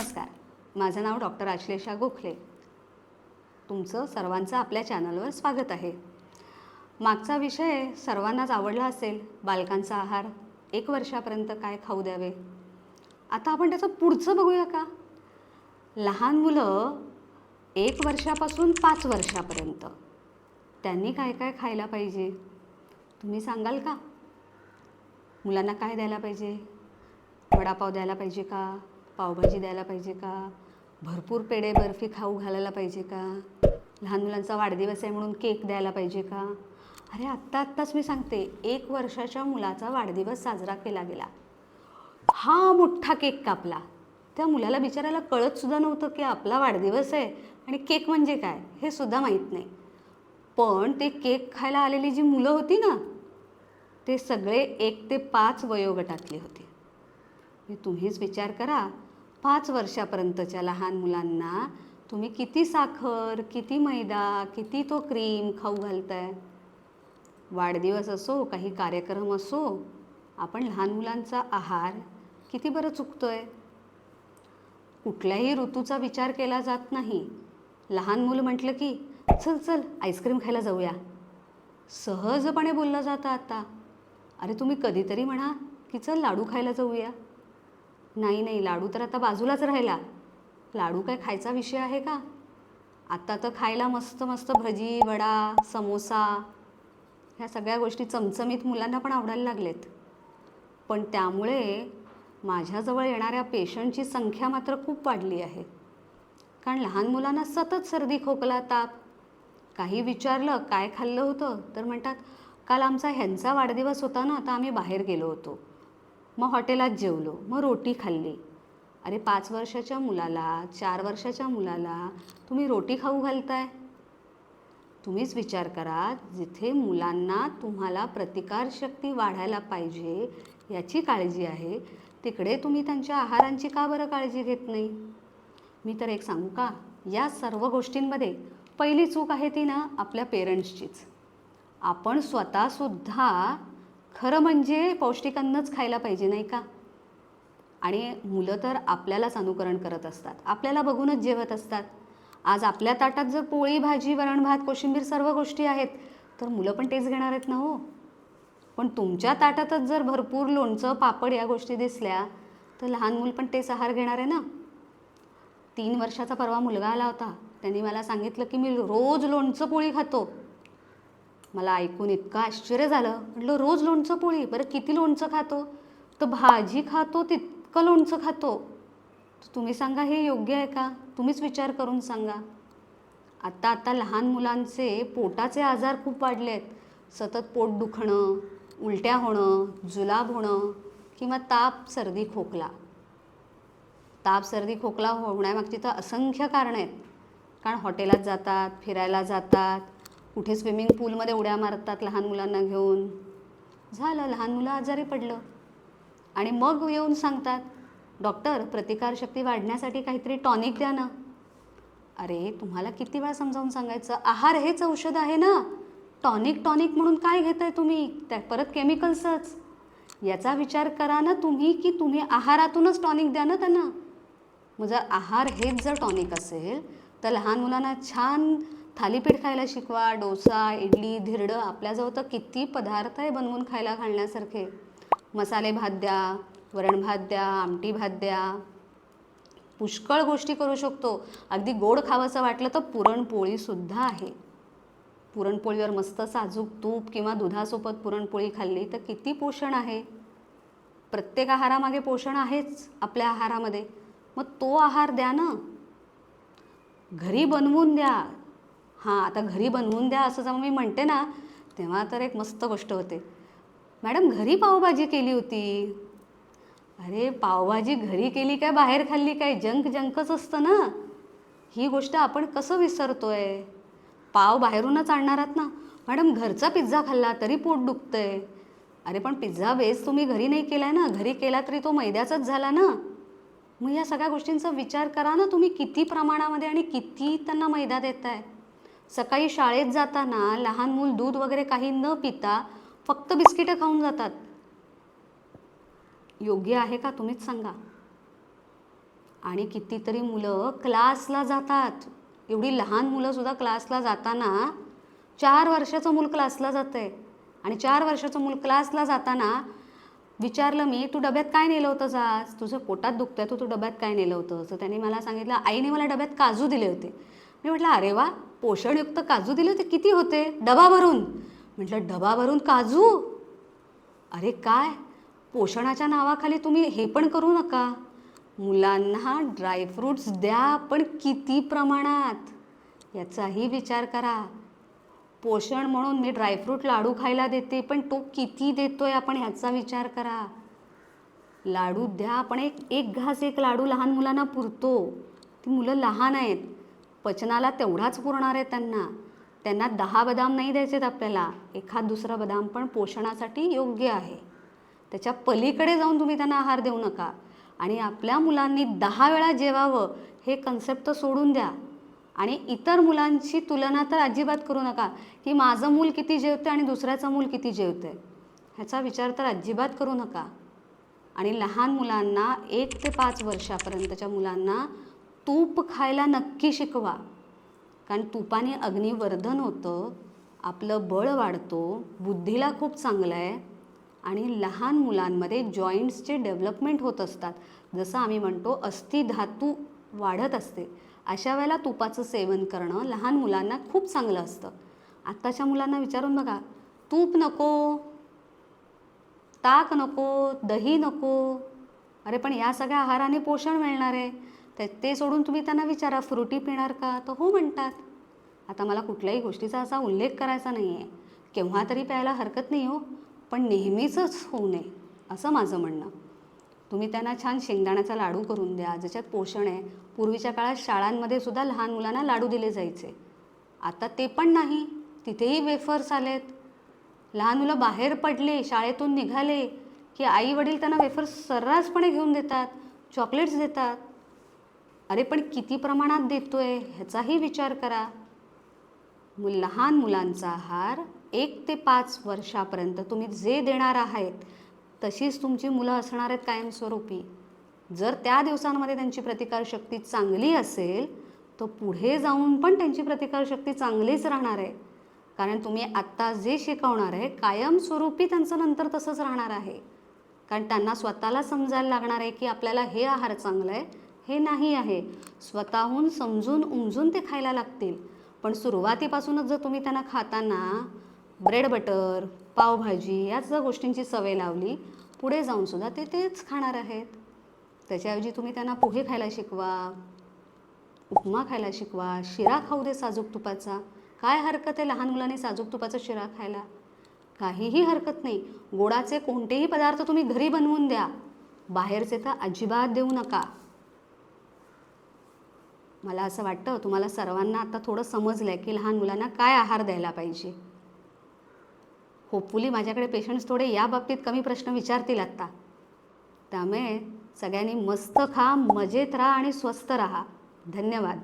नमस्कार. माझं नाव डॉक्टर आश्लेषा गोखले. तुमचं सर्वांचं आपल्या चॅनलवर स्वागत आहे. मागचा विषय सर्वांनाच आवडला असेल बालकांचा आहार एक वर्षापर्यंत काय खाऊ द्यावे? आता आपण त्याचं पुढचं बघूया का? लहान मुलं एक वर्षापासून पाच वर्षापर्यंत. त्यांनी काय काय खायला पाहिजे? तुम्ही सांगाल का? मुलांना काय द्यायला पाहिजे? वडापाव द्यायला पाहिजे का? पावभाजी द्यायला पाहिजे का? भरपूर पेढे बर्फी खाऊ घालायला पाहिजे का? लहान मुलांचा वाढदिवस आहे म्हणून केक द्यायला पाहिजे का? अरे आत्ता आत्ताच मी सांगते एक वर्षाच्या मुलाचा वाढदिवस साजरा केला गेला. हा मोठा केक कापला. त्या मुलाला बिचारायला कळतसुद्धा नव्हतं की आपला वाढदिवस आहे आणि केक म्हणजे काय हे सुद्धा माहीत नाही. पण ते केक खायला आलेली जी मुलं होती ना ते सगळे एक ते पाच वयोगटातली होती. तुम्हीच विचार करा पाच वर्षापर्यंतच्या लहान मुलांना तुम्ही किती साखर किती मैदा किती तो क्रीम खाऊ घालताय? वाढदिवस असो काही कार्यक्रम असो आपण लहान मुलांचा आहार किती बरं चुकतो आहे कुठल्याही ऋतूचा विचार केला जात नाही. लहान मुलं म्हटलं की चल चल आईस्क्रीम खायला जाऊया. सहजपणे बोललं जातं आता. अरे तुम्ही कधीतरी म्हणा की चल लाडू खायला जाऊया. नाही नाही लाडू तर आता बाजूलाच राहिला. लाडू काय खायचा विषय आहे का? आत्ता तर खायला मस्त मस्त भजी वडा समोसा ह्या सगळ्या गोष्टी चमचमीत मुलांना पण आवडायला लागलेत. पण त्यामुळे माझ्याजवळ येणाऱ्या पेशंटची संख्या मात्र खूप वाढली आहे. कारण लहान मुलांना सतत सर्दी खोकला ताप काही विचारलं काय खाल्लं होतं तर म्हणतात काल आमचा ह्यांचा वाढदिवस होता ना आता आम्ही बाहेर गेलो होतो. मग हॉटेलात जेवलो मग रोटी खाल्ली. अरे पाच वर्षाच्या मुलाला चार वर्षाच्या मुलाला तुम्ही रोटी खाऊ घालताय? तुम्हीच विचार करा जिथे मुलांना तुम्हाला प्रतिकारशक्ती वाढायला पाहिजे याची काळजी आहे तिकडे तुम्ही त्यांच्या आहारांची का बरं काळजी घेत नाही? मी तर एक सांगू का? या सर्व गोष्टींमध्ये पहिली चूक आहे ती ना आपल्या पेरेंट्सचीच आपण स्वतःसुद्धा खरं म्हणजे पौष्टिक अन्नच खायला पाहिजे नाही का? आणि मुलं तर आपल्यालाच अनुकरण करत असतात. आपल्याला बघूनच जेवत असतात. आज आपल्या ताटात जर पोळी भाजी वरण भात कोशिंबीर सर्व गोष्टी आहेत तर मुलं पण तेच घेणार आहेत ना हो? पण तुमच्या ताटातच जर भरपूर लोणचं पापड या गोष्टी दिसल्या तर लहान मूल पण तेच आहार घेणार आहे ना? तीन वर्षाचा परवा मुलगा आला होता. त्यांनी मला सांगितलं की मी रोज लोणचं पोळी खातो. मला ऐकून इतकं आश्चर्य झालं. म्हटलं रोज लोणचं पोळी बरं किती लोणचं खातो? तर भाजी खातो तितकं लोणचं खातो. तुम्ही सांगा हे योग्य आहे का? तुम्हीच विचार करून सांगा. आत्ता आत्ता लहान मुलांचे पोटाचे आजार खूप वाढले आहेत सतत पोट दुखणं उलट्या होणं जुलाब होणं किंवा ताप सर्दी खोकला. ताप सर्दी खोकला होण्यामागची तर असंख्य कारणं आहेत. कारण हॉटेलात जातात फिरायला जातात कुठे स्विमिंग पूलमध्ये उड्या मारतात लहान मुलांना घेऊन? झालं लहान मुलं आजारी पडलं. आणि मग येऊन सांगतात डॉक्टर प्रतिकारशक्ती वाढण्यासाठी काहीतरी टॉनिक द्या ना. अरे तुम्हाला किती वेळा समजावून सांगायचं? आहार हेच औषध आहे ना. टॉनिक टॉनिक म्हणून काय घेताय तुम्ही? त्या परत केमिकल्सच. याचा विचार करा ना तुम्ही की तुम्ही आहारातूनच टॉनिक द्या ना त्यांना. मग जर आहार हेच जर टॉनिक असेल तर लहान मुलांना छान थालीपीठ खायला शिकवा डोसा इडली धिरडं आपल्याजवळ तर किती पदार्थ आहे बनवून खायला घालण्यासारखे. मसाले भात द्या वरण भात द्या आमटी भात द्या. पुष्कळ गोष्टी करू शकतो. अगदी गोड खावंसं वाटलं तर पुरणपोळीसुद्धा आहे. पुरणपोळीवर मस्त साजूक तूप किंवा दुधासोबत पुरणपोळी खाल्ली तर किती पोषण आहे? प्रत्येक आहारामागे पोषण आहेच आपल्या आहारामध्ये. मग तो आहार द्या ना. घरी बनवून द्या. हां आता घरी बनवून द्या असं जेव्हा मी म्हणते ना तेव्हा तर एक मस्त गोष्ट होते. मॅडम घरी पावभाजी केली होती. अरे पावभाजी घरी केली काय बाहेर खाल्ली काय? जंक जंकच असतं ना. ही गोष्ट आपण कसं विसरतो आहे पाव बाहेरूनच आणणार आहात ना. मॅडम घरचा पिझ्झा खाल्ला तरी पोट दुखतं आहे अरे पण पिझ्झा बेस तुम्ही घरी नाही केला आहे ना. घरी केला तरी तो मैद्याचाच झाला ना. मग या सगळ्या गोष्टींचा विचार करा ना तुम्ही किती प्रमाणामध्ये आणि किती त्यांना मैदा देताय. सकाळी शाळेत जाताना लहान मूल दूध वगैरे काही न पिता फक्त बिस्किटं खाऊन जातात. योग्य आहे का तुम्हीच सांगा. आणि कितीतरी मुलं क्लासला जातात. एवढी लहान मुलंसुद्धा क्लासला जाताना चार वर्षाचं मूल क्लासला जातं आहे आणि चार वर्षाचं मूल क्लासला जाताना विचारलं मी तू डब्यात काय नेलं होतंस आज? तुझं पोटात दुखतं आहे तू तू डब्यात काय नेलं होतं तर त्याने मला सांगितलं आईने मला डब्यात काजू दिले होते. मी म्हटलं अरे वा पोषणयुक्त काजू दिले होते किती होते? डबा भरून. म्हटलं डबा भरून काजू? अरे काय? पोषणाच्या नावाखाली तुम्ही हे पण करू नका. मुलांना ड्रायफ्रूट्स द्या पण किती प्रमाणात? याचाही विचार करा. पोषण म्हणून मी ड्रायफ्रूट लाडू खायला देते पण तो किती देतोय आपण ह्याचा विचार करा. लाडू द्या आपण एक एक घास एक लाडू लहान मुलांना पुरतो. ती मुलं लहान आहेत. पचनाला तेवढाच पुरणार आहे त्यांना. त्यांना दहा बदाम नाही द्यायचेत आपल्याला. एखाद दुसरा बदाम पण पोषणासाठी योग्य आहे. त्याच्या पलीकडे जाऊन तुम्ही त्यांना आहार देऊ नका. आणि आपल्या मुलांनी दहा वेळा जेवावं हे कन्सेप्ट तर सोडून द्या. आणि इतर मुलांची तुलना तर अजिबात करू नका की माझं मूल किती जेवतं आणि दुसऱ्याचं मूल किती जेवते ह्याचा विचार तर अजिबात करू नका. आणि लहान मुलांना एक ते पाच वर्षापर्यंतच्या मुलांना तूप खायला नक्की शिकवा. कारण तुपाने अग्निवर्धन होतं आपलं बळ वाढतो बुद्धीला खूप चांगलं आहे आणि लहान मुलांमध्ये जॉईंट्सचे डेव्हलपमेंट होत असतात. जसं आम्ही म्हणतो अस्थिधातू वाढत असते. अशा वेळेला तुपाचं सेवन करणं लहान मुलांना खूप चांगलं असतं. आत्ताच्या मुलांना विचारून बघा तूप नको ताक नको दही नको. अरे पण या सगळ्या आहाराने पोषण मिळणार आहे. ते ते सोडून तुम्ही त्यांना विचारा फ्रुटी पिणार का? तर हो म्हणतात. आता मला कुठल्याही गोष्टीचा असा उल्लेख करायचा नाही आहे केव्हा तरी प्यायला हरकत नाही हो पण नेहमीचंच होऊ नये असं माझं म्हणणं. तुम्ही त्यांना छान शेंगदाण्याचा लाडू करून द्या ज्याच्यात पोषण आहे. पूर्वीच्या काळात शाळांमध्ये सुद्धा लहान मुलांना लाडू दिले जायचे. आता ते पण नाही तिथेही वेफर्स आलेत. लहान मुलं बाहेर पडले शाळेतून निघाले की आई वडील त्यांना वेफर्स सर्रासपणे घेऊन देतात चॉकलेट्स देतात. अरे पण किती प्रमाणात देतोय? ह्याचाही विचार करा. मु लहान मुलांचा आहार एक ते पाच वर्षापर्यंत तुम्ही जे देणार आहेत तशीच तुमची मुलं असणार आहेत कायमस्वरूपी. जर त्या दिवसांमध्ये त्यांची प्रतिकारशक्ती चांगली असेल तर पुढे जाऊन पण त्यांची प्रतिकारशक्ती चांगलीच राहणार आहे. कारण तुम्ही आत्ता जे शिकवणार आहे कायमस्वरूपी त्यांचं नंतर तसंच राहणार आहे. कारण त्यांना स्वतःला समजायला लागणार आहे की आपल्याला हे आहार चांगलं आहे हे नाही आहे. स्वतःहून समजून उमजून ते खायला लागतील. पण सुरुवातीपासूनच जर तुम्ही त्यांना खाताना ब्रेड बटर पावभाजी याच जर गोष्टींची सवय लावली पुढे जाऊन सुद्धा ते तेच खाणार आहेत. त्याच्याऐवजी तुम्ही त्यांना पोहे खायला शिकवा उपमा खायला शिकवा शिरा खाऊ दे साजूक तुपाचा. काय हरकत आहे लहान मुलांनी साजूक तुपाचा शिरा खायला? काहीही हरकत नाही. गोडाचे कोणतेही पदार्थ तुम्ही घरी बनवून द्या. बाहेरचे तर अजिबात देऊ नका. मला असं वाटतं तुम्हाला सर्वांना आता थोडं समजलं आहे की लहान मुलांना काय आहार द्यायला पाहिजे. होपफुली माझ्याकडे पेशंट्स थोडे या बाबतीत कमी प्रश्न विचारतील आत्ता. त्यामुळे सगळ्यांनी मस्त खा मजेत राहा आणि स्वस्त राहा. धन्यवाद.